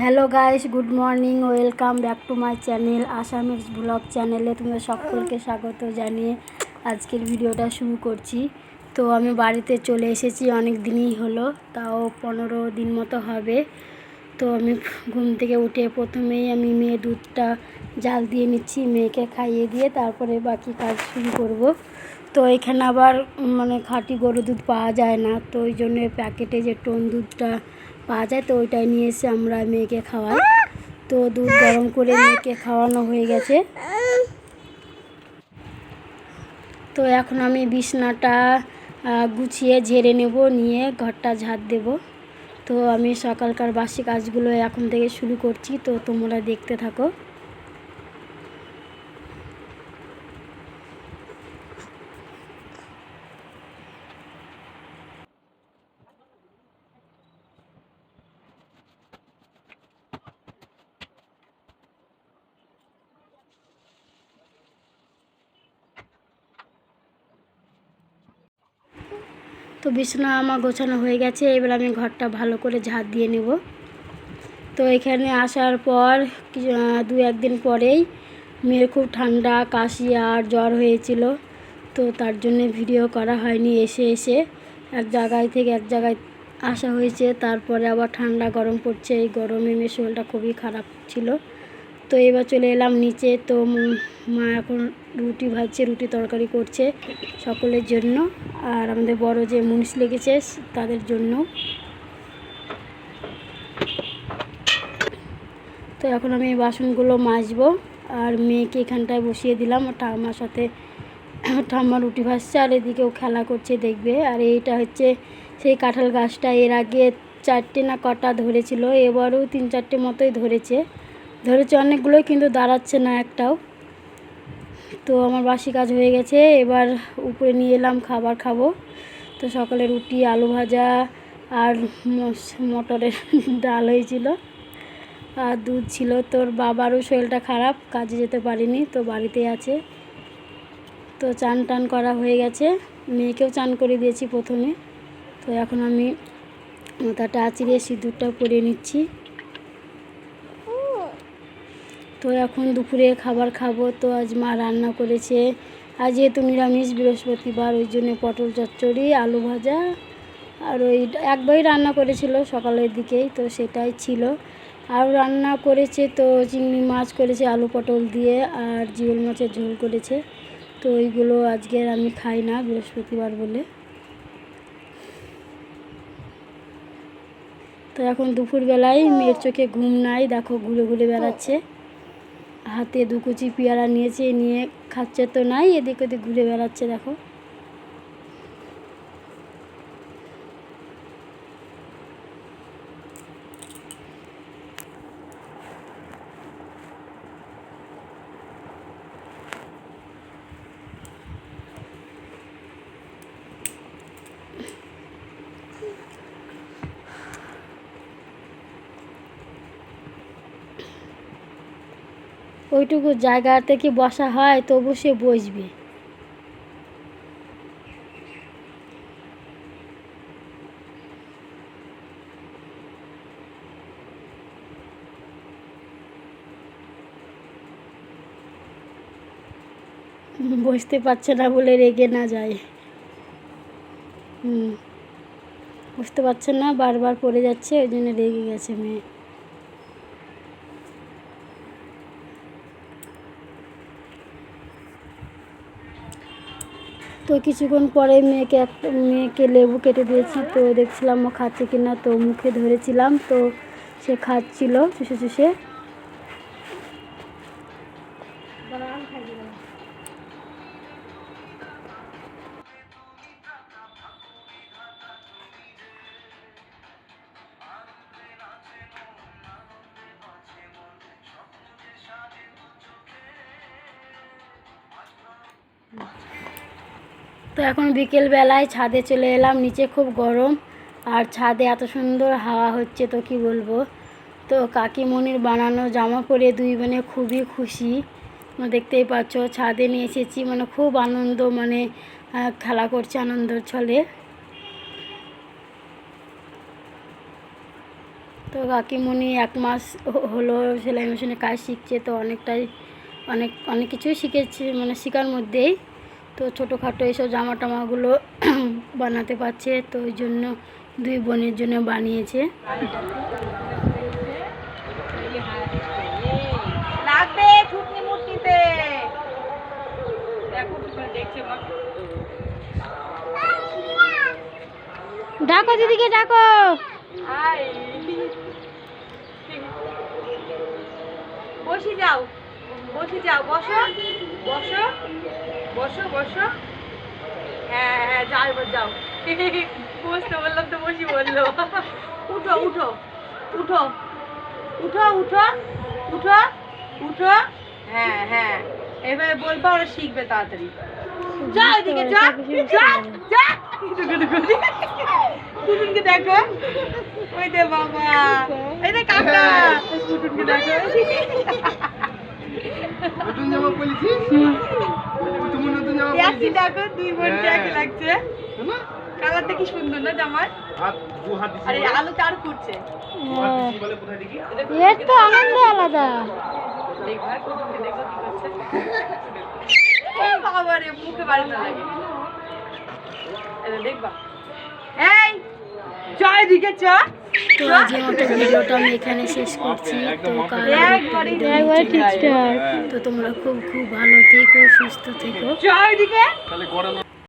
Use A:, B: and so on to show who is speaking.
A: Hello guys good morning welcome back to my channel Assamese blog চ্যানেলে তোমাদের সকলকে স্বাগত জানিয়ে আজকের ভিডিওটা শুরু করছি। তো আমি বাড়িতে চলে এসেছি, অনেক দিনই হলো, তাও পনেরো দিন মতো হবে। তো আমি ঘুম থেকে উঠে প্রথমেই আমি মেয়ে দুধটা জাল দিয়ে নিচ্ছি, মেয়েকে খাইয়ে দিয়ে তারপরে বাকি কাজ শুরু করব। তো এখানে আবার মানে খাঁটি গরু দুধ পাওয়া যায় না, তো ওই জন্য প্যাকেটে যে টোন দুধটা পাওয়া যায় তো ওইটাই নিয়ে এসে আমরা মেয়েকে খাওয়াই। তো দুধ গরম করে মেয়েকে খাওয়ানো হয়ে গেছে। তো এখন আমি বিছনাটা গুছিয়ে ঝেড়ে নেব, নিয়ে ঘরটা ঝাড় দেব। তো আমি সকালকার বাসি কাজগুলো এখন থেকে শুরু করছি। তো তোমরা দেখতে থাকো। তো বিছানা আমার গোছানো হয়ে গেছে, এবার আমি ঘরটা ভালো করে ঝাড় দিয়ে নেব। তো এখানে আসার পর দু একদিন পরেই মেয়ের খুব ঠান্ডা, কাশি আর জ্বর হয়েছিল, তো তার জন্য ভিডিও করা হয়নি এসে এসে। এক জায়গায় থেকে এক জায়গায় আসা হয়েছে, তারপরে আবার ঠান্ডা গরম পড়ছে, এই গরমে মেয়ের শরীরটা খুবই খারাপ ছিল। তো এবার চলে এলাম নিচে, তো মা এখন রুটি ভাজছে, রুটি তরকারি করছে সকলের জন্য। আর আমাদের বড় যে মুনিশ লেগেছে, তাদের জন্য। তো এখন আমি বাসনগুলো মাজবো। আর মেয়েকে এখানটায় বসিয়ে দিলাম। ঠাম্মার সাথে ঠাম্মা রুটি ভাজছে, আর এদিকেও খেলা করছে দেখবে। আর এইটা হচ্ছে সেই কাঁঠাল গাছটা। এর আগে চারটে না কটা ধরেছিল, এবারও তিন চারটে মতোই ধরেছে। ধরেছে অনেকগুলোই, কিন্তু দাঁড়াচ্ছে না একটাও। তো আমার বাসি কাজ হয়ে গেছে, এবার উপরে নিয়ে এলাম খাবার খাব। তো সকালে রুটি, আলু ভাজা আর মটরের ডাল হয়েছিল। আর দুধ ছিল। তোর বাবারও শরীরটা খারাপ, কাজে যেতে পারিনি, তো বাড়িতে আছে। তো চান টান করা হয়ে গেছে। মেয়েকেও চান করে দিয়েছি প্রথমে। তো এখন আমি মাথাটা আঁচড়িয়ে সিঁদুরটা পরিয়ে নিচ্ছি। তো এখন দুপুরে খাবার খাব। তো আজ মা রান্না করেছে। আজ যেহেতু নিরামিষ, বৃহস্পতিবার, ওই জন্য পটল চচ্চড়ি, আলু ভাজা, আর ওই একবারই রান্না করেছিল সকালের দিকেই, তো সেটাই ছিল। আর রান্না করেছে তো চিংড়ি মাছ করেছে, আলু পটল দিয়ে, আর জিওল মাছের ঝোল করেছে। তো ওইগুলো আজকের আমি খাই না, বৃহস্পতিবার বলে। তো এখন দুপুরবেলায় মেয়ের চোখে ঘুম নাই, দেখো ঘুরে ঘুরে বেড়াচ্ছে। হাতে দু কুচি পেয়ারা নিয়েছে নিয়ে খাচ্ছে তো নাই এদিক ওদিক ঘুরে বেড়াচ্ছে দেখো। ওইটুকু জায়গাতে কি বসা হয়, তবু সে বসবে। বসতে পারছে না বলে রেগে না যায়। হুম বুঝতে পারছে না, বারবার পড়ে যাচ্ছে, ওই জন্য রেগে গেছে মেয়ে। তো কিছুক্ষণ পরে মেয়েকে একটা মেয়েকে লেবু কেটে দিয়েছি, তো দেখছিলাম ও খাচ্ছে কিনা, তো মুখে ধরেছিলাম, তো সে খাচ্ছিল, চুষে চুষে। তো এখন বিকেল বেলায় ছাদে চলে এলাম, নিচে খুব গরম। আর ছাদে এত সুন্দর হাওয়া হচ্ছে তো কি বলব? তো কাকিমণির বানানো জামা পরে দুই বোনে খুবই খুশি। দেখতেই পাচ্ছ, ছাদে নিয়ে এসেছি মানে খুব আনন্দ মানে খেলা করছে আনন্দর ছলে। তো কাকিমণি এক মাস হলো সেলাই মেশিনে কাজ শিখছে, তো অনেকটাই, অনেক অনেক কিছুই শিখেছে মানে শেখার মধ্যেই। তো ছোটোখাটো এইসব জামা টামাগুলো বানাতে পারছে তো ওই জন্য দুই বোনের জন্য বানিয়েছে। ডাকো দিদিকে ডাকো।
B: বসে যাও বসে যাও বসো বসো। বসো বসো। হ্যাঁ হ্যাঁ যাও এবার যাও। বসতে বললাম তো বসি বলল। উঠো উঠো উঠো উঠো উঠো উঠো উঠো। হ্যাঁ হ্যাঁ এভাবে বলব ওরা শিখবে তাড়াতাড়ি। যা ওইদিকে যা যা যা। দেখো। ওই দে বাবা। এই দে কাকা। কুটুনকে দেখো।
C: জামা তুমি নতুন জামা
B: একই দেখো দুই বোন একই লাগছে। কালারটা কি সুন্দর না জামার?
C: হাত দু হাত দিছি
B: আর এই আলু চার করছে
A: এর তো আনন্দ আলাদা।
B: দেখো আর কুটুনকে দেখো কি করছে। ও বাবা রে মুখে বাড়ি না লাগে। দেখবা। এই জয় দিকে চ।
A: তো আজকের মতো ভিডিওটা আমি এখানে শেষ করছি। তো কাল ঠিকঠাক তো তোমরা খুব খুব ভালো থেকো সুস্থ থেকো।